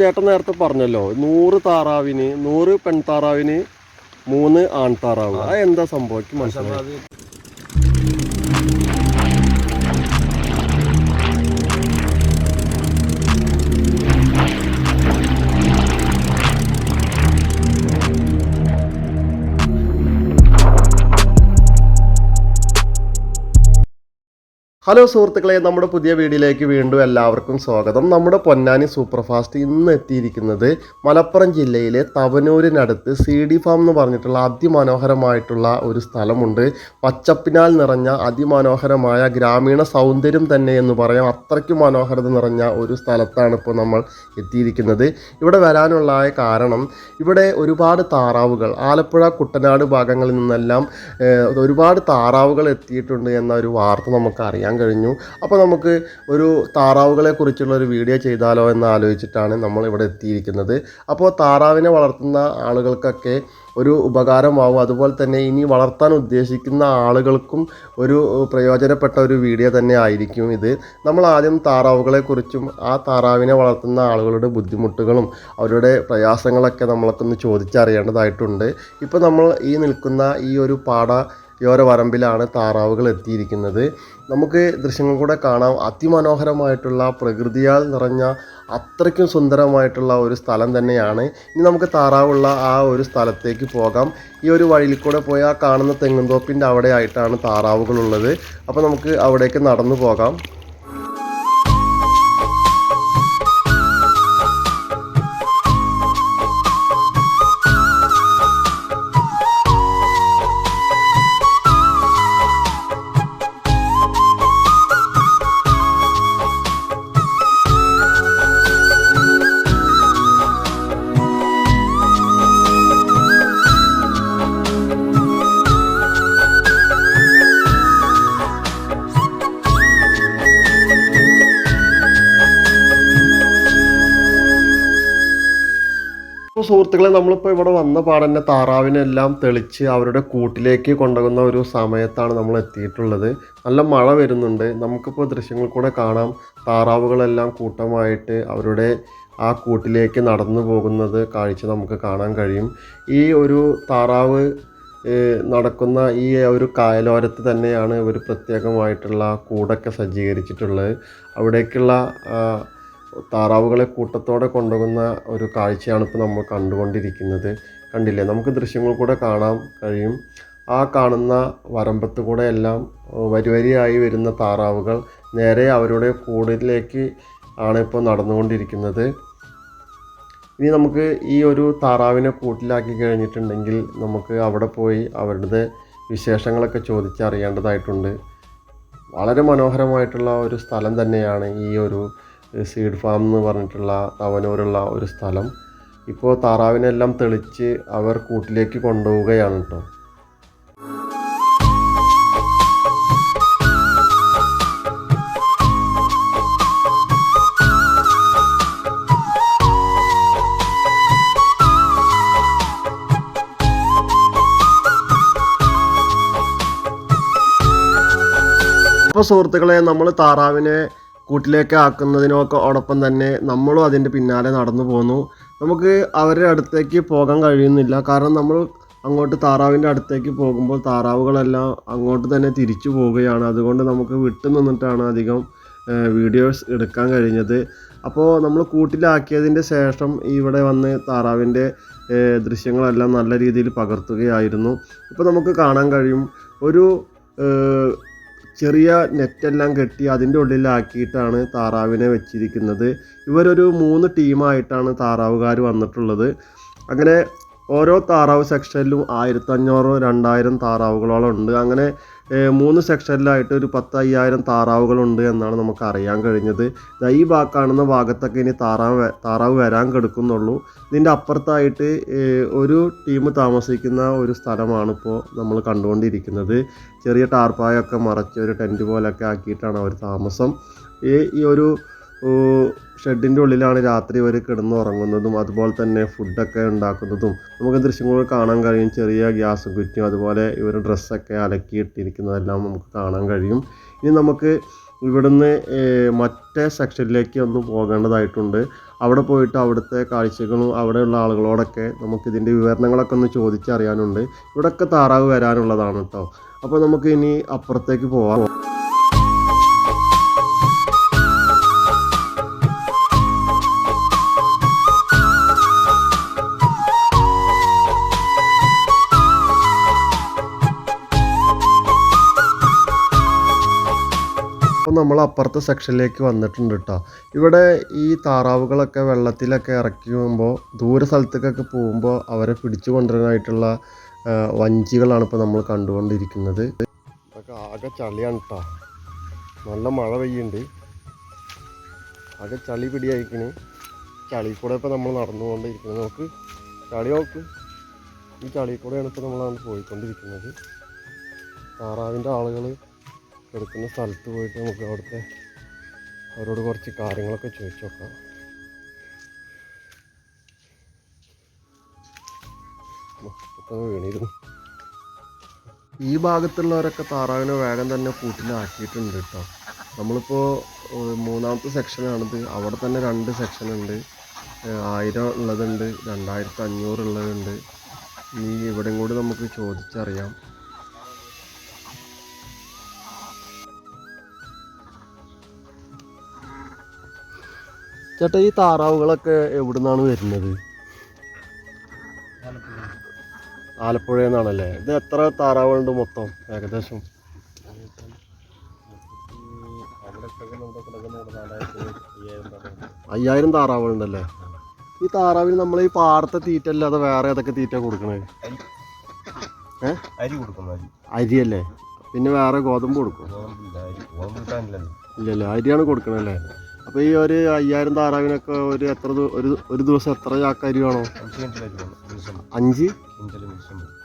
ചേട്ടൻ നേരത്തെ പറഞ്ഞല്ലോ നൂറ് താറാവിന് നൂറ് പെൺതാറാവിന് മൂന്ന് ആൺതാറാവ്. അത് എന്താ സംഭവിക്കും മനസ്സിലായി. ഹലോ സുഹൃത്തുക്കളെ നമ്മുടെ പുതിയ വീഡിയോയിലേക്ക് വീണ്ടും എല്ലാവർക്കും സ്വാഗതം. നമ്മുടെ പൊന്നാനി സൂപ്പർഫാസ്റ്റ് ഇന്ന് എത്തിയിരിക്കുന്നത് മലപ്പുറം ജില്ലയിലെ തവനൂരിനടുത്ത് സി ഡി ഫാം എന്ന് പറഞ്ഞിട്ടുള്ള അതിമനോഹരമായിട്ടുള്ള ഒരു സ്ഥലമുണ്ട്. പച്ചപ്പിനാൽ നിറഞ്ഞ അതിമനോഹരമായ ഗ്രാമീണ സൗന്ദര്യം തന്നെ എന്ന് പറയാം. അത്രയ്ക്ക് മനോഹരത നിറഞ്ഞ ഒരു സ്ഥലത്താണ് ഇപ്പോൾ നമ്മൾ എത്തിയിരിക്കുന്നത്. ഇവിടെ വരാനുള്ള കാരണം ഇവിടെ ഒരുപാട് താറാവുകൾ ആലപ്പുഴ കുട്ടനാട് ഭാഗങ്ങളിൽ നിന്നെല്ലാം ഒരുപാട് താറാവുകൾ എത്തിയിട്ടുണ്ട് എന്ന ഒരു വാർത്ത നമുക്കറിയാം. കഴിഞ്ഞു. അപ്പോൾ നമുക്ക് ഒരു താറാവുകളെ കുറിച്ചുള്ള ഒരു വീഡിയോ ചെയ്താലോ എന്ന് ആലോചിച്ചിട്ടാണ് നമ്മൾ ഇവിടെ എത്തിയിരിക്കുന്നത്. അപ്പോൾ താറാവിനെ വളർത്തുന്ന ആളുകൾക്കൊക്കെ ഒരു ഉപകാരമാവും. അതുപോലെ തന്നെ ഇനി വളർത്താൻ ഉദ്ദേശിക്കുന്ന ആളുകൾക്കും ഒരു പ്രയോജനപ്പെട്ട ഒരു വീഡിയോ തന്നെ ആയിരിക്കും ഇത്. നമ്മൾ ആദ്യം താറാവുകളെക്കുറിച്ചും ആ താറാവിനെ വളർത്തുന്ന ആളുകളുടെ ബുദ്ധിമുട്ടുകളും അവരുടെ പ്രയാസങ്ങളൊക്കെ നമ്മളൊക്കെ ചോദിച്ചറിയേണ്ടതായിട്ടുണ്ട്. ഇപ്പോൾ നമ്മൾ ഈ നിൽക്കുന്ന ഈ ഒരു പാടയോര വരമ്പിലാണ് താറാവുകൾ എത്തിയിരിക്കുന്നത്. നമുക്ക് ദൃശ്യങ്ങൾ കൂടെ കാണാം. അതിമനോഹരമായിട്ടുള്ള പ്രകൃതിയാൽ നിറഞ്ഞ അത്രയ്ക്കും സുന്ദരമായിട്ടുള്ള ഒരു സ്ഥലം തന്നെയാണ്. ഇനി നമുക്ക് താറാവുള്ള ആ ഒരു സ്ഥലത്തേക്ക് പോകാം. ഈ ഒരു വഴിയിൽ കൂടെ പോയി ആ കാണുന്ന തെങ്ങുംതോപ്പിന്റെ അവിടെ ആയിട്ടാണ് താറാവുകളുള്ളത്. അപ്പോൾ നമുക്ക് അവിടേക്ക് നടന്നു പോകാം. സുഹൃത്തുക്കളെ നമ്മളിപ്പോൾ ഇവിടെ വന്ന പാടന്നെ താറാവിനെല്ലാം തെളിച്ച് അവരുടെ കൂട്ടിലേക്ക് കൊണ്ടുപോകുന്ന ഒരു സമയത്താണ് നമ്മൾ എത്തിയിട്ടുള്ളത്. നല്ല മഴ വരുന്നുണ്ട്. നമുക്കിപ്പോൾ ദൃശ്യങ്ങൾ കൂടെ കാണാം. താറാവുകളെല്ലാം കൂട്ടമായിട്ട് അവരുടെ ആ കൂട്ടിലേക്ക് നടന്നു പോകുന്നത് കാഴ്ച നമുക്ക് കാണാൻ കഴിയും. ഈ ഒരു താറാവ് നടക്കുന്ന ഈ ഒരു കായലോരത്ത് തന്നെയാണ് ഒരു പ്രത്യേകമായിട്ടുള്ള കൂടൊക്കെ സജ്ജീകരിച്ചിട്ടുള്ളത്. അവിടേക്കുള്ള താറാവുകളെ കൂട്ടത്തോടെ കൊണ്ടുപോകുന്ന ഒരു കാഴ്ചയാണ് ഇപ്പോൾ നമ്മൾ കണ്ടുകൊണ്ടിരിക്കുന്നത്. കണ്ടില്ലേ? നമുക്ക് ദൃശ്യങ്ങൾ കൂടെ കാണാൻ കഴിയും. ആ കാണുന്ന വരമ്പത്ത് കൂടെ എല്ലാം വരിവരിയായി വരുന്ന താറാവുകൾ നേരെ അവരുടെ കൂടിലേക്ക് ആണ് ഇപ്പോൾ നടന്നുകൊണ്ടിരിക്കുന്നത്. ഇനി നമുക്ക് ഈ ഒരു താറാവിനെ കൂട്ടിലാക്കി കഴിഞ്ഞിട്ടുണ്ടെങ്കിൽ നമുക്ക് അവിടെ പോയി അവരുടെ വിശേഷങ്ങളൊക്കെ ചോദിച്ചറിയേണ്ടതായിട്ടുണ്ട്. വളരെ മനോഹരമായിട്ടുള്ള ഒരു സ്ഥലം തന്നെയാണ് ഈ ഒരു സീഡ് ഫാം എന്ന് പറഞ്ഞിട്ടുള്ള തവനൂരുള്ള ഒരു സ്ഥലം. ഇപ്പോൾ താറാവിനെല്ലാം തെളിച്ച് അവർ കൂട്ടിലേക്ക് കൊണ്ടുപോവുകയാണ് കേട്ടോ അപ്പോൾ സുഹൃത്തുക്കളെ നമ്മൾ താറാവിനെ കൂട്ടിലേക്ക് ആക്കുന്നതിനൊക്കെ ഓടൊപ്പം തന്നെ നമ്മളും അതിന്റെ പിന്നാലെ നടന്നു പോന്നു. നമുക്ക് അവരുടെ അടുത്തേക്ക് പോകാൻ കഴിയുന്നില്ല. കാരണം നമ്മൾ അങ്ങോട്ട് താറാവിന്റെ അടുത്തേക്ക് പോകുമ്പോൾ താറാവുകളെല്ലാം അങ്ങോട്ട് തന്നെ തിരിച്ചു പോവുകയാണ്. അതുകൊണ്ട് നമുക്ക് വിട്ടു നിന്നിട്ടാണ് അധികം വീഡിയോസ് എടുക്കാൻ കഴിഞ്ഞത്. അപ്പോൾ നമ്മൾ കൂട്ടിലാക്കിയതിന്റെ ശേഷം ഇവിടെ വന്ന് താറാവിന്റെ ദൃശ്യങ്ങളെല്ലാം നല്ല രീതിയിൽ പകർത്തുകയായിരുന്നു. ഇപ്പോൾ നമുക്ക് കാണാൻ കഴിയും. ഒരു ചെറിയ നെറ്റെല്ലാം കെട്ടി അതിന്റെ ഉള്ളിലാക്കിയിട്ടാണ് താറാവിനെ വെച്ചിരിക്കുന്നത്. ഇവരൊരു മൂന്ന് ടീമായിട്ടാണ് താറാവുകാർ വന്നിട്ടുള്ളത്. അങ്ങനെ ഓരോ താറാവ് സെക്ഷനിലും ആയിരത്തഞ്ഞൂറ് രണ്ടായിരം താറാവുകളോളം ഉണ്ട്. അങ്ങനെ മൂന്ന് സെക്ഷനിലായിട്ട് ഒരു പത്തയ്യായിരം താറാവുകളുണ്ട് എന്നാണ് നമുക്ക് അറിയാൻ കഴിഞ്ഞത്. ഈ ഭാഗത്താണെന്ന ഭാഗത്തൊക്കെ ഇനി താറാവ് താറാവ് വരാൻ കിടക്കുന്നുള്ളൂ. ഇതിന്റെ അപ്പുറത്തായിട്ട് ഒരു ടീം താമസിക്കുന്ന ഒരു സ്ഥലമാണ് ഇപ്പോൾ നമ്മൾ കണ്ടുകൊണ്ടിരിക്കുന്നത്. ചെറിയ ടാർപ്പായൊക്കെ മറച്ച് ഒരു ടെന്റ് പോലൊക്കെ ആക്കിയിട്ടാണ് അവർ താമസം. ഈ ഒരു ഷെഡിന്റെ ഉള്ളിലാണ് രാത്രി ഇവർ കിടന്നുറങ്ങുന്നതും അതുപോലെ തന്നെ ഫുഡൊക്കെ ഉണ്ടാക്കുന്നതും. നമുക്ക് ദൃശ്യങ്ങൾ കാണാൻ കഴിയും. ചെറിയ ഗ്യാസ് കുറ്റിയും അതുപോലെ ഇവർ ഡ്രസ്സൊക്കെ അലക്കിയിട്ടിരിക്കുന്നതെല്ലാം നമുക്ക് കാണാൻ കഴിയും. ഇനി നമുക്ക് ഇവിടുന്ന് മറ്റേ സെക്ഷനിലേക്ക് ഒന്ന് പോകേണ്ടതായിട്ടുണ്ട്. അവിടെ പോയിട്ട് അവിടുത്തെ കാഴ്ചകളും അവിടെയുള്ള ആളുകളോടൊക്കെ നമുക്കിതിന്റെ വിവരണങ്ങളൊക്കെ ഒന്ന് ചോദിച്ചറിയാനുണ്ട്. ഇവിടെയൊക്കെ താറാവ് വരാനുള്ളതാണ് കേട്ടോ. അപ്പോൾ നമുക്ക് ഇനി അപ്പുറത്തേക്ക് പോവാം. നമ്മൾ അപ്പുറത്തെ സെക്ഷനിലേക്ക് വന്നിട്ടുണ്ട് കേട്ടോ ഇവിടെ ഈ താറാവുകളൊക്കെ വെള്ളത്തിലൊക്കെ ഇറക്കുമ്പോൾ ദൂര സ്ഥലത്തേക്കൊക്കെ പോകുമ്പോൾ അവരെ പിടിച്ചു കൊണ്ടുവരാനായിട്ടുള്ള വഞ്ചികളാണ് ഇപ്പോൾ നമ്മൾ കണ്ടുകൊണ്ടിരിക്കുന്നത്. ഇതൊക്കെ ആകെ ചളിയാണ് കേട്ടോ നല്ല മഴ പെയ്യുന്നുണ്ട്. ആകെ ചളി പിടിയായിരിക്കണ്. ചളി കൂടെ ഇപ്പോൾ നമ്മൾ നടന്നുകൊണ്ടിരിക്കുന്നത്. നമുക്ക് ചളി നോക്ക്. ഈ ചളി കൂടെയാണ് ഇപ്പോൾ നമ്മളാണ് പോയിക്കൊണ്ടിരിക്കുന്നത്. താറാവിന്റെ ആളുകൾ എടുക്കുന്ന സ്ഥലത്ത് പോയിട്ട് നമുക്ക് അവിടുത്തെ അവരോട് കുറച്ച് കാര്യങ്ങളൊക്കെ ചോദിച്ചു നോക്കാം. വീണിരുന്നു. ഈ ഭാഗത്തുള്ളവരൊക്കെ താറാവിനെ വേഗം തന്നെ കൂട്ടിലാക്കിയിട്ടുണ്ട് കേട്ടോ. നമ്മളിപ്പോൾ മൂന്നാമത്തെ സെക്ഷനാണിത്. അവിടെ തന്നെ രണ്ട് ഏഹ്, ആയിരം ഉള്ളതുണ്ട് രണ്ടായിരത്തി അഞ്ഞൂറ് ഉള്ളതുണ്ട്. ഇനി ഇവിടെയും കൂടി നമുക്ക് ചോദിച്ചറിയാം. ചേട്ടാ ഈ താറാവുകളൊക്കെ എവിടുന്നാണ് വരുന്നത്? ആലപ്പുഴയിൽ നിന്നാണല്ലേ ഇത് എത്ര താറാവുകളുണ്ട് മൊത്തം ഏകദേശം? അയ്യായിരം താറാവുകളുണ്ടല്ലേ? ഈ താറാവിന് നമ്മൾ ഈ പാടത്തെ തീറ്റ അല്ലാതെ വേറെ ഏതൊക്കെ തീറ്റ കൊടുക്കണേ? അരി അരി അരിയല്ലേ? പിന്നെ വേറെ ഗോതമ്പ് കൊടുക്കും ഇല്ലല്ലേ അരിയാണ് കൊടുക്കണല്ലേ? അപ്പോൾ ഈ ഒരു അയ്യായിരം താറാവിനൊക്കെ ഒരു എത്ര ഒരു ഒരു ദിവസം എത്ര ചാക്കരി വേണോ? അഞ്ച്?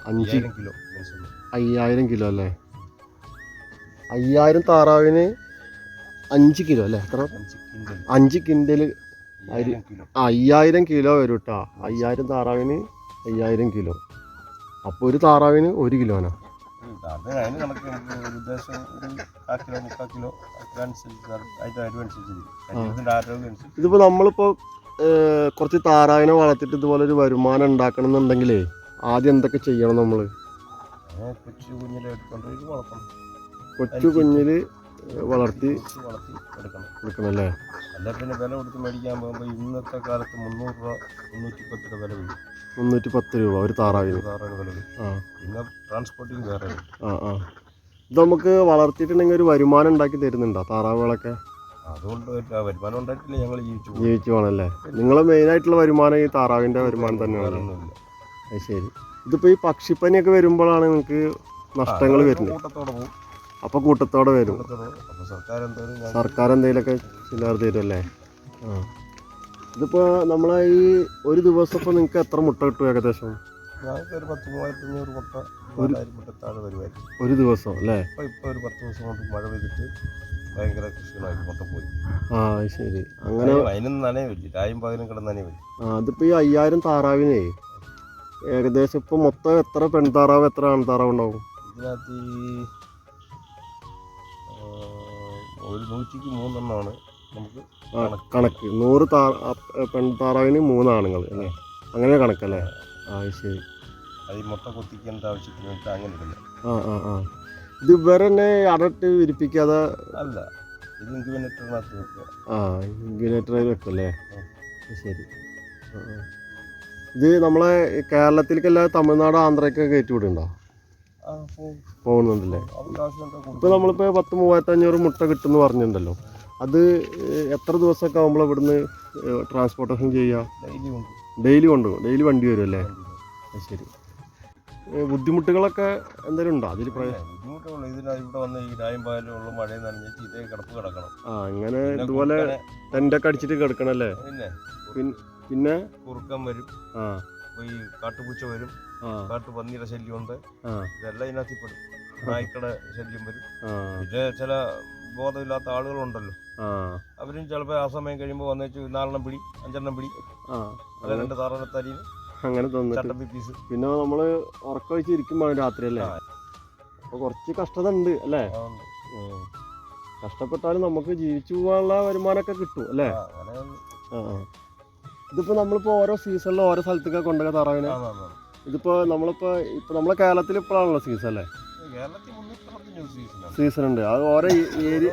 അഞ്ച്. അയ്യായിരം കിലോ അല്ലേ? അയ്യായിരം താറാവിന് അഞ്ച് കിലോ അല്ലേ? എത്ര? അഞ്ച് കിൻഡൽ അരി. അയ്യായിരം കിലോ വരും കേട്ടോ അയ്യായിരം താറാവിന് അയ്യായിരം കിലോ. അപ്പോൾ ഒരു താറാവിന് ഒരു കിലോനാ? ഉം, അത് അതിന് നമുക്ക് ഒരു ദിവസം ഒരു കാ കിലോ മുക്കാൽ കിലോ ഒക്കെ അനുസരിച്ച് അത് അതിന്റെ അരി അനുസരിച്ച് ഇരിക്കും. ശരീരത്തിന്റെ ആരോഗ്യം അനുസരിച്ച്. ഇതിപ്പോൾ നമ്മളിപ്പോൾ കുറച്ച് താറാവിനെ വളർത്തിയിട്ട് ഇതുപോലെ ഒരു വരുമാനം ഉണ്ടാക്കണം എന്നുണ്ടെങ്കിലേ ആദ്യം എന്തൊക്കെ ചെയ്യണം നമ്മൾ കൊച്ചു കുഞ്ഞിലെ എടുക്കൊണ്ട് ഇത് വളർത്തണം. കൊച്ചു കുഞ്ഞിൽ വളർത്തി വളർത്തി എടുക്കണം കൊടുക്കണം അല്ലേ? അല്ല പിന്നെ വില കൊടുത്ത് മേടിക്കാൻ പോകുമ്പോൾ ഇന്നത്തെ കാലത്ത് മുന്നൂറ് രൂപ മുന്നൂറ്റി പത്ത് രൂപ വില വരും. മുന്നൂറ്റി പത്ത് രൂപ ഒരു താറാവിന്. താറാവിന് വില വരും. ആ. പിന്നെ ട്രാൻസ്പോർട്ടിങ് വേറെ വരും. ആ ആ. ഇത് നമുക്ക് വളർത്തിയിട്ടുണ്ടെങ്കിൽ ഒരു വരുമാനം ഉണ്ടാക്കി തരുന്നുണ്ടോ താറാവുകളൊക്കെ? അതുകൊണ്ട് വരുമാനം ഉണ്ടായിട്ടില്ല ഞങ്ങൾ ജീവിച്ചു പോകും. ജീവിച്ചു പോകണല്ലേ നിങ്ങളെ മെയിനായിട്ടുള്ള വരുമാനം ഈ താറാവിന്റെ വരുമാനം തന്നെയാണ്. അത് ശരി. ഇതിപ്പോൾ ഈ പക്ഷിപ്പനിയൊക്കെ വരുമ്പോഴാണ് നിങ്ങൾക്ക് നഷ്ടങ്ങൾ വരുന്നത്. കൂട്ടത്തോടെ പോകും. അപ്പോൾ കൂട്ടത്തോടെ വരും. സർക്കാർ എന്തെങ്കിലുമൊക്കെ ചില്ലറ തരുമല്ലേ ആ. ഇതിപ്പോൾ നമ്മളെ ഈ ഒരു ദിവസം ഇപ്പോൾ നിങ്ങൾക്ക് എത്ര മുട്ട കിട്ടും ഏകദേശം? ഒരു പത്ത് മൂവായിരത്തി അഞ്ഞൂറ് മുട്ട വരുമായിരിക്കും ഒരു ദിവസം അല്ലേ? ഇപ്പോൾ ഒരു പത്ത് ദിവസം കൊണ്ട് മഴ പെയ്തിട്ട് ഭയങ്കര പോയി. ആ ശരി. അങ്ങനെ അതിന് രായും പകലും കിടന്ന് നനയില്ല ആ അതിപ്പോൾ ഈ അയ്യായിരം താറാവിനെ ഏകദേശം ഇപ്പോൾ മൊത്തം എത്ര പെൺതാറാവ് എത്ര ആൺതാറാവ് ഉണ്ടാവും? ഇതിനകത്ത് ഈ ഒരു നൂറ്റിക്ക് മൂന്നെണ്ണമാണ് നമുക്ക് കണക്ക്. നൂറ് താ പെൺതാറാവിന് മൂന്നാണുങ്ങൾ അല്ലേ? അങ്ങനെ കണക്കല്ലേ? ആ ശരി. അത് ഈ മുട്ട കൊത്തിക്കേണ്ട ആവശ്യത്തിന് വേണ്ടി അങ്ങനെ ഇടുന്നത് ആ ആ ആ. ഇത് ഇവരെ തന്നെ അടട്ട് വിരിപ്പിക്കാതെ അല്ല ഇത് ഇൻക്യുബേറ്ററിനകത്ത് വെക്കുക. ആ ഇൻക്യുബേറ്ററിൽ വെക്കല്ലേ ശരി. ഇത് നമ്മളെ കേരളത്തിലേക്കല്ല തമിഴ്നാട് ആന്ധ്രയ്ക്കൊക്കെ കയറ്റി വിടുന്നുണ്ടോ? പോകുന്നുണ്ടല്ലേ? ഇപ്പൊ നമ്മളിപ്പോ പത്ത് മൂവായിരത്തി അഞ്ഞൂറ് മുട്ട കിട്ടുന്നു പറഞ്ഞിട്ടുണ്ടല്ലോ. അത് എത്ര ദിവസമൊക്കെ ആകുമ്പോൾ ഇവിടുന്ന് ട്രാൻസ്പോർട്ടേഷൻ ചെയ്യാം? ഡെയിലി കൊണ്ടുപോകും ഡെയിലി വണ്ടി വരും അല്ലേ? ശരി. ബുദ്ധിമുട്ടുകളൊക്കെ എന്തെങ്കിലും ഉണ്ടോ? അതിൽ പ്രയ ബുദ്ധിമുട്ടുള്ളൂ ഇതിനാ ഇവിടെ വന്ന് ഈ നനഞ്ഞിട്ട് ഇതേ കിടപ്പ് കിടക്കണം. ആ അങ്ങനെ ഇതുപോലെ ടെന്റൊക്കെ അടിച്ചിട്ട് കിടക്കണല്ലേ പിന്നെ കുറുക്കം പിന്നെ? കുറുക്കം വരും. ആ. ഈ കാട്ടുപൂച്ച വരും. കാട്ടുപന്നിയുടെ ശല്യമുണ്ട്. ഉണ്ട് ഇതെല്ലാം ഇതിനകത്ത് പെടും. നായ്ക്കളുടെ ശല്യം വരും. ഇത് പിന്നെ ചില ബോധമില്ലാത്ത ആളുകളുണ്ടല്ലോ. അവരും ചിലപ്പോൾ ആ സമയം കഴിയുമ്പോൾ വന്നേച്ച് നാലെണ്ണം പിടി അഞ്ചെണ്ണം പിടി. അതെ രണ്ട് രണ്ട് താറണത്തരി അങ്ങനെ തോന്നുന്നു പീസ്. പിന്നെ നമ്മൾ ഉറക്കം വെച്ച് ഇരിക്കുമ്പോൾ രാത്രി അല്ലേ? അപ്പൊ അപ്പോൾ കുറച്ച് കഷ്ടത ഉണ്ട്. അല്ലേ കഷ്ടപ്പെട്ടാലും നമുക്ക് ജീവിച്ചു പോകാനുള്ള വരുമാനമൊക്കെ കിട്ടും അല്ലേ? ഇതിപ്പോ നമ്മളിപ്പോ ഓരോ സീസണിലും ഓരോ സ്ഥലത്തേക്ക് കൊണ്ടുപോയി താറാവിനെ ഇതിപ്പോ നമ്മളിപ്പോ ഇപ്പൊ നമ്മളെ കേരളത്തിൽ ഇപ്പോഴാണല്ലോ സീസൺ അല്ലേ? സീസൺ ഉണ്ട്. അത് ഓരോ ഏരിയ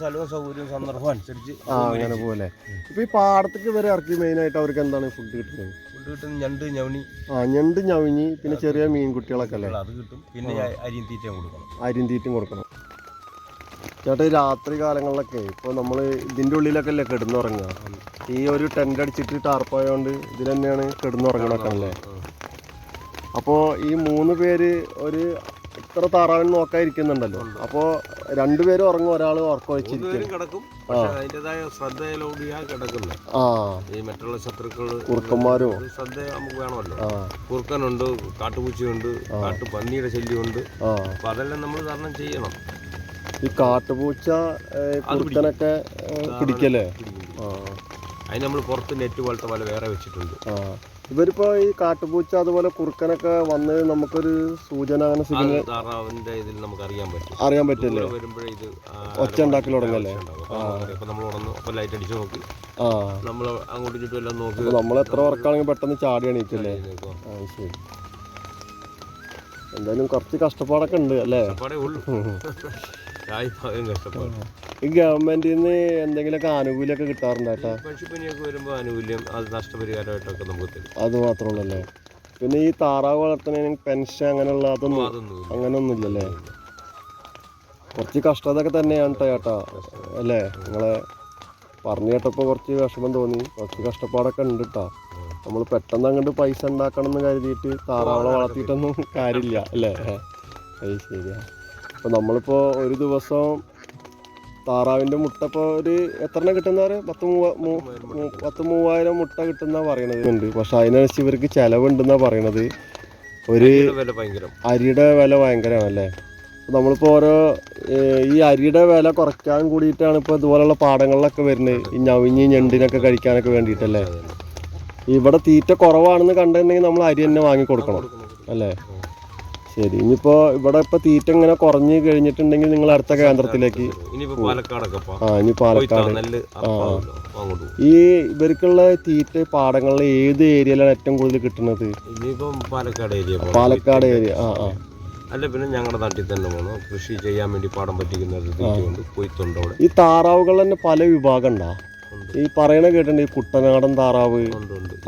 സ്ഥലവും സൗകര്യവും സന്ദർഭവും അനുസരിച്ച് ആ അങ്ങനെ പോലെ ഇപ്പൊ ഈ പാടത്തേക്ക് വരെ ഇറക്കി മെയിൻ ആയിട്ട് അവർക്ക് എന്താണ് ഫുഡ് കിട്ടുന്നത്? ഫുഡ് കിട്ടുന്നത് ഞണ്ട് ഞവണി. ആ ഞണ്ട് ഞവിഞ്ഞി പിന്നെ ചെറിയ മീൻ കുട്ടികളൊക്കെ അല്ലേ? അത് കിട്ടും. പിന്നെ അരിയും തീറ്റയും കൊടുക്കണം. അരിയും തീറ്റും കൊടുക്കണം. ചേട്ടാ ഈ രാത്രി കാലങ്ങളിലൊക്കെ ഇപ്പോൾ നമ്മൾ ഇതിന്റെ ഉള്ളിലൊക്കെ അല്ലേ കിടന്നുറങ്ങുക? ഈ ഒരു ടെന്റ് അടിച്ചിട്ട് ടാർപ്പായോണ്ട് ഇതിൽ തന്നെയാണ് കിടന്നുറങ്ങണൊക്കെ അല്ലേ അപ്പോൾ ഈ മൂന്ന് പേര് ഒരു ഇത്ര താറാവിന് നോക്കാതിരിക്കുന്നുണ്ടല്ലോ അപ്പോൾ രണ്ടുപേരും ഉറങ്ങും ഒരാൾ ഉറക്ക വെച്ചിരിക്കും മൂന്നുപേരും കിടക്കും. പക്ഷെ അതിന്റെതായ ആ. ഈ മറ്റുള്ള ശത്രുക്കൾ കുറുക്കന്മാരോ? ശ്രദ്ധ നമുക്ക് വേണമല്ലോ. കുറുക്കനുണ്ട് കാട്ടുപൂച്ചയുണ്ട് കാട്ടുപന്നിയുടെ ശല്യമുണ്ട്. അപ്പൊ അതെല്ലാം നമ്മൾ തരണം ചെയ്യണം. ഈ കാട്ടുപൂച്ച കുറുക്കനൊക്കെ പിടിക്കല്ലേ? അതിന് നമ്മൾ പുറത്ത് നെറ്റ് പോലത്തെ വല വേറെ വെച്ചിട്ടുണ്ട്. ഇവരിപ്പോ ഈ കാട്ടുപൂച്ച അതുപോലെ കുറുക്കനൊക്കെ വന്ന് നമുക്കൊരു സൂചന അങ്ങനെ സിഗ്നൽ താറാവിന്റെ ഇതിൽ നമുക്ക് അറിയാൻ പറ്റും. അറിയാൻ പറ്റില്ലേ? വരുമ്പോഴേ ഇത് ഒച്ച ഉണ്ടാക്കി തുടങ്ങല്ലേ? നമ്മളെത്ര നമ്മൾ ഉണർന്നു അപ്പൊ ലൈറ്റ് അടിച്ച് നോക്കി. ആ. നമ്മൾ അങ്ങോട്ടും ചുറ്റും എല്ലാം നോക്കി. നമ്മൾ എത്ര ഉറക്കാണെങ്കിൽ പെട്ടെന്ന് ചാടി എണീക്കല്ലേ ആ ശരി. എന്തായാലും കുറച്ച് കഷ്ടപ്പാടൊക്കെ ഉണ്ട് അല്ലേ? ഉള്ളൂ. ഈ ഗവൺമെന്റിൽ നിന്ന് എന്തെങ്കിലുമൊക്കെ ആനുകൂല്യമൊക്കെ കിട്ടാറുണ്ടോ പക്ഷിപ്പനിയൊക്കെ വരുമ്പോൾ ആനുകൂല്യം അത് നഷ്ടപരിഹാരമായിട്ടൊക്കെ നമുക്ക് തരും. അത് മാത്രമുള്ളല്ലേ പിന്നെ ഈ താറാവ് വളർത്തുന്നതിന് പെൻഷൻ അങ്ങനെയുള്ള അതൊന്നും. അങ്ങനെയൊന്നും ഇല്ലല്ലേ കുറച്ച് കഷ്ടതൊക്കെ തന്നെയാണ് ട്ടോ ചേട്ടാ അല്ലേ? നിങ്ങളെ പറഞ്ഞു കേട്ടപ്പോൾ കുറച്ച് വിഷമം തോന്നി. കുറച്ച് കഷ്ടപ്പാടൊക്കെ ഉണ്ട് കേട്ടോ. നമ്മൾ പെട്ടെന്ന് അങ്ങോട്ട് പൈസ ഉണ്ടാക്കണം എന്ന് കരുതിയിട്ട് താറാവളെ വളർത്തിയിട്ടൊന്നും കാര്യമില്ല അല്ലേ? അത് ശരിയാ. അപ്പോൾ നമ്മളിപ്പോൾ ഒരു ദിവസം താറാവിന്റെ മുട്ട ഇപ്പോൾ ഒരു എത്ര കിട്ടുന്ന പറയുക പത്ത് മൂവ പത്ത് മൂവായിരം മുട്ട കിട്ടുന്ന പറയണത്. ഉണ്ട്. പക്ഷെ അതിനനുസരിച്ച് ഇവർക്ക് ചിലവുണ്ടെന്നാണ് പറയണത്. ഒരു അരിയുടെ വില ഭയങ്കരമാണല്ലേ? നമ്മളിപ്പോൾ ഓരോ ഈ അരിയുടെ വില കുറയ്ക്കാൻ കൂടിയിട്ടാണ് ഇപ്പോൾ ഇതുപോലുള്ള പാടങ്ങളിലൊക്കെ വരുന്നത്. ഈ ഞവിഞ്ഞി ഞണ്ടിനൊക്കെ കഴിക്കാനൊക്കെ വേണ്ടിയിട്ടല്ലേ? ഇവിടെ തീറ്റ കുറവാണെന്ന് കണ്ടിട്ടുണ്ടെങ്കിൽ നമ്മൾ അരി തന്നെ വാങ്ങി കൊടുക്കണം അല്ലേ ശരി. ഇനിയിപ്പോ ഇവിടെ ഇപ്പൊ തീറ്റ ഇങ്ങനെ കുറഞ്ഞു കഴിഞ്ഞിട്ടുണ്ടെങ്കിൽ നിങ്ങൾ അടുത്ത കേന്ദ്രത്തിലേക്ക് ആ ഇനി പാലക്കാട്. ഈ ഇവർക്കുള്ള തീറ്റ പാടങ്ങളിൽ ഏത് ഏരിയയിലാണ് ഏറ്റവും കൂടുതൽ കിട്ടുന്നത്? Palakkad area Palakkad area. ആ ആ. അല്ല പിന്നെ ഞങ്ങളുടെ നാട്ടിൽ തന്നെ പോകണം കൃഷി ചെയ്യാൻ വേണ്ടി പാടം പറ്റിക്കുന്ന ഈ താറാവുകൾ തന്നെ പല വിഭാഗം ഉണ്ട്. ഈ പറയണ കേട്ടിട്ടുണ്ട് ഈ കുട്ടനാടൻ താറാവ്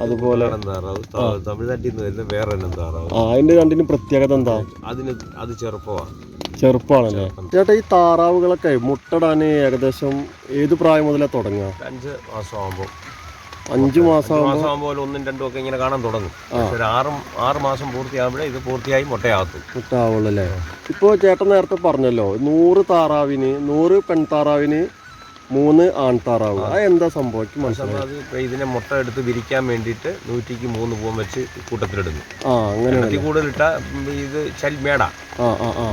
അതുപോലെ നാടൻ താറാവ് ത- തമിഴ്നാട്ടിൽ നിന്ന് വരുന്ന വേറെ താറാവ്. അതിന്റെ രണ്ടിനും പ്രത്യേകത എന്താ? അതിന് അത് ചെറുപ്പമാണ്. ചെറുപ്പാണല്ലേ ചേട്ടാ ഈ താറാവുകളൊക്കെ മുട്ടടാൻ ഏകദേശം ഏത് പ്രായം മുതലേ തുടങ്ങുക? അഞ്ച് മാസം ആകുമ്പോൾ അഞ്ചു ആകുമ്പോൾ ഒന്നും രണ്ടും ഒക്കെ ഇങ്ങനെ കാണാൻ തുടങ്ങും. ഒരു ആറ് ആറ് മാസം പൂർത്തിയാകുമ്പോഴേ ഇത് പൂർത്തിയായി മുട്ടയാകത്തും മുട്ടാവുള്ളല്ലേ ഇപ്പോൾ ചേട്ടൻ നേരത്തെ പറഞ്ഞല്ലോ നൂറ് താറാവിന് നൂറ് പെൺതാറാവിന് മൂന്ന് ആൺതാറാവ്. ആ എന്താ സംഭവിക്കും മനസ്സിലായി. ഇതിനെ മുട്ട എടുത്ത് വിരിക്കാൻ വേണ്ടിയിട്ട് നൂറ്റിക്ക് മൂന്ന് പൂവൻ വെച്ച് കൂട്ടത്തിലിടുന്നു. ആ അങ്ങനെ കൂടുതലിട്ട ഇത് ചൽ മേട. ആ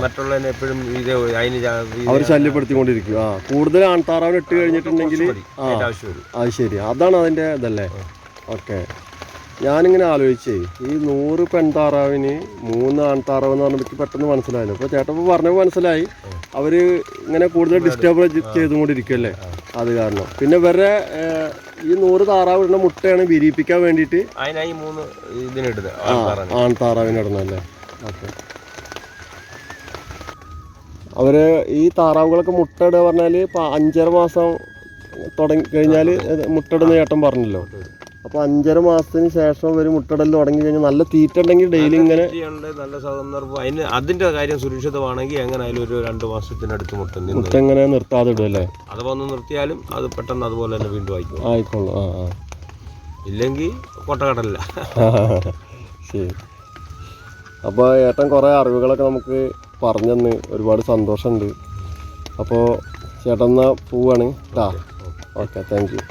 മറ്റുള്ളതിനെ എപ്പോഴും ഇത് അതിന് അവർ ശല്യപ്പെടുത്തിക്കൊണ്ടിരിക്കും. ആ കൂടുതൽ ആൺതാറാവിന് ഇട്ട് കഴിഞ്ഞിട്ടുണ്ടെങ്കിൽ ആ അത് ശരി. അതാണ് അതിന്റെ ഇതല്ലേ? ഓക്കെ. ഞാനിങ്ങനെ ആലോചിച്ചേ ഈ നൂറ് പെൺതാറാവിന് മൂന്ന് ആൺതാറാവ് എന്ന് പറഞ്ഞപ്പോൾ പെട്ടെന്ന് മനസ്സിലായല്ലോ അപ്പോൾ ചേട്ടപ്പോൾ പറഞ്ഞപ്പോൾ മനസ്സിലായി. അവർ ഇങ്ങനെ കൂടുതൽ ഡിസ്റ്റർബ് ചെയ്തുകൊണ്ടിരിക്കുമല്ലേ അത് കാരണം. പിന്നെ വേറെ ഈ നൂറ് താറാവ് ഇടുന്ന മുട്ടയാണ് വിരിയിപ്പിക്കാൻ വേണ്ടിയിട്ട് അതിനായി മൂന്ന് ഇതിനിടുന്നത് ആൺതാറാവിന്. ഓക്കെ. അവർ ഈ താറാവുകളൊക്കെ മുട്ട ഇടുക പറഞ്ഞാൽ ഇപ്പം അഞ്ചര മാസം തുടങ്ങി കഴിഞ്ഞാൽ മുട്ടയിടുന്ന ചേട്ടൻ പറഞ്ഞല്ലോ. അപ്പോൾ അഞ്ചര മാസത്തിന് ശേഷം ഒരു മുട്ടടൽ തുടങ്ങി കഴിഞ്ഞാൽ നല്ല തീറ്റ ഉണ്ടെങ്കിൽ ഡെയിലി ഇങ്ങനെ നല്ല സന്ദർഭം അതിന് അതിന്റെ കാര്യം സുരക്ഷിതമാണെങ്കിൽ എങ്ങനെയായാലും ഒരു രണ്ട് മാസത്തിനടുത്ത് മുട്ട മുട്ട എങ്ങനെ നിർത്താതെ ഇടുമല്ലേ അത് അഥവാ ഒന്ന് നിർത്തിയാലും അത് പെട്ടെന്ന് അതുപോലെ തന്നെ വീണ്ടും ആയിക്കോളും. ആയിക്കോളൂ ആ ആ. ഇല്ലെങ്കിൽ കൊട്ടക്കടലില്ല ശരി. അപ്പോൾ ഏട്ടൻ കുറേ അറിവുകളൊക്കെ നമുക്ക് പറഞ്ഞെന്ന് ഒരുപാട് സന്തോഷമുണ്ട്. അപ്പോൾ ചേട്ടൻ എന്നാൽ പോവാണ്? കേട്ടോ ഓക്കെ താങ്ക് യു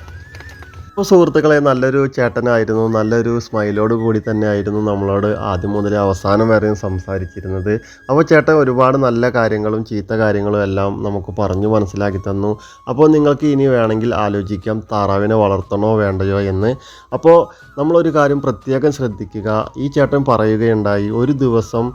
അപ്പോൾ സുഹൃത്തുക്കളെ നല്ലൊരു ചേട്ടനായിരുന്നു. നല്ലൊരു സ്മൈലോട് കൂടി തന്നെ ആയിരുന്നു നമ്മളോട് ആദ്യം മുതൽ അവസാനം വരെയും സംസാരിച്ചിരുന്നത്. അപ്പോൾ ചേട്ടൻ ഒരുപാട് നല്ല കാര്യങ്ങളും ചീത്ത കാര്യങ്ങളും എല്ലാം നമുക്ക് പറഞ്ഞു മനസ്സിലാക്കി തന്നു. അപ്പോൾ നിങ്ങൾക്ക് ഇനി വേണമെങ്കിൽ ആലോചിക്കാം താറാവിനെ വളർത്തണോ വേണ്ടയോ എന്ന്. അപ്പോൾ നമ്മളൊരു കാര്യം പ്രത്യേകം ശ്രദ്ധിക്കുക. ഈ ചേട്ടൻ പറയുകയുണ്ടായി ഒരു ദിവസം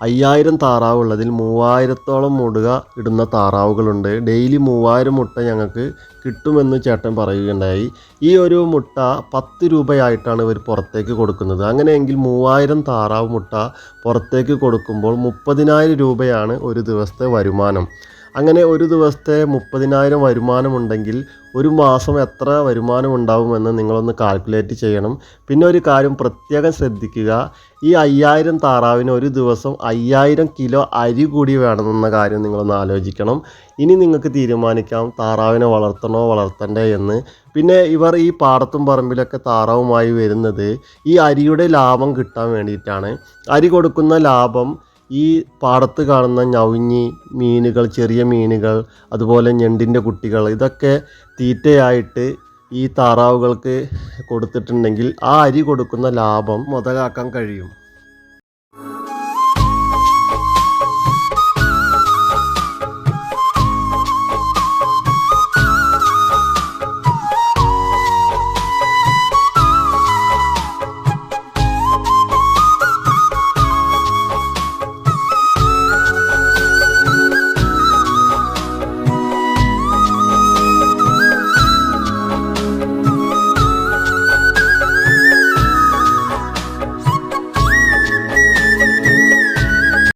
അയ്യായിരം താറാവുള്ളതിൽ മൂവായിരത്തോളം മുടുക ഇടുന്ന താറാവുകളുണ്ട്. ഡെയിലി മൂവായിരം മുട്ട ഞങ്ങൾക്ക് കിട്ടുമെന്ന് ചേട്ടൻ പറയുകയുണ്ടായി. ഈ ഒരു മുട്ട പത്ത് രൂപയായിട്ടാണ് ഇവർ പുറത്തേക്ക് കൊടുക്കുന്നത്. അങ്ങനെയെങ്കിൽ മൂവായിരം താറാവ് മുട്ട പുറത്തേക്ക് കൊടുക്കുമ്പോൾ മുപ്പതിനായിരം രൂപയാണ് ഒരു ദിവസത്തെ വരുമാനം. അങ്ങനെ ഒരു ദിവസത്തെ മുപ്പതിനായിരം വരുമാനമുണ്ടെങ്കിൽ ഒരു മാസം എത്ര വരുമാനം ഉണ്ടാവുമെന്ന് നിങ്ങളൊന്ന് കാൽക്കുലേറ്റ് ചെയ്യണം. പിന്നെ ഒരു കാര്യം പ്രത്യേകം ശ്രദ്ധിക്കുക. ഈ അയ്യായിരം താറാവിന് ഒരു ദിവസം അയ്യായിരം കിലോ അരി കൂടി വേണമെന്ന കാര്യം നിങ്ങളൊന്ന് ആലോചിക്കണം. ഇനി നിങ്ങൾക്ക് തീരുമാനിക്കാം താറാവിനെ വളർത്തണോ വളർത്തണ്ടേ എന്ന്. പിന്നെ ഇവർ ഈ പാടത്തും പറമ്പിലൊക്കെ താറാവുമായി വരുന്നത് ഈ അരിയുടെ ലാഭം കിട്ടാൻ വേണ്ടിയിട്ടാണ്. അരി കൊടുക്കുന്ന ലാഭം ഈ പാടത്ത് കാണുന്ന ഞവഞ്ഞി മീനുകൾ ചെറിയ മീനുകൾ അതുപോലെ ഞണ്ടിന്റെ കുട്ടികൾ ഇതൊക്കെ തീറ്റയായിട്ട് ഈ താറാവുകൾക്ക് കൊടുത്തിട്ടുണ്ടെങ്കിൽ ആ അരി കൊടുക്കുന്ന ലാഭം മുതലാക്കാൻ കഴിയും.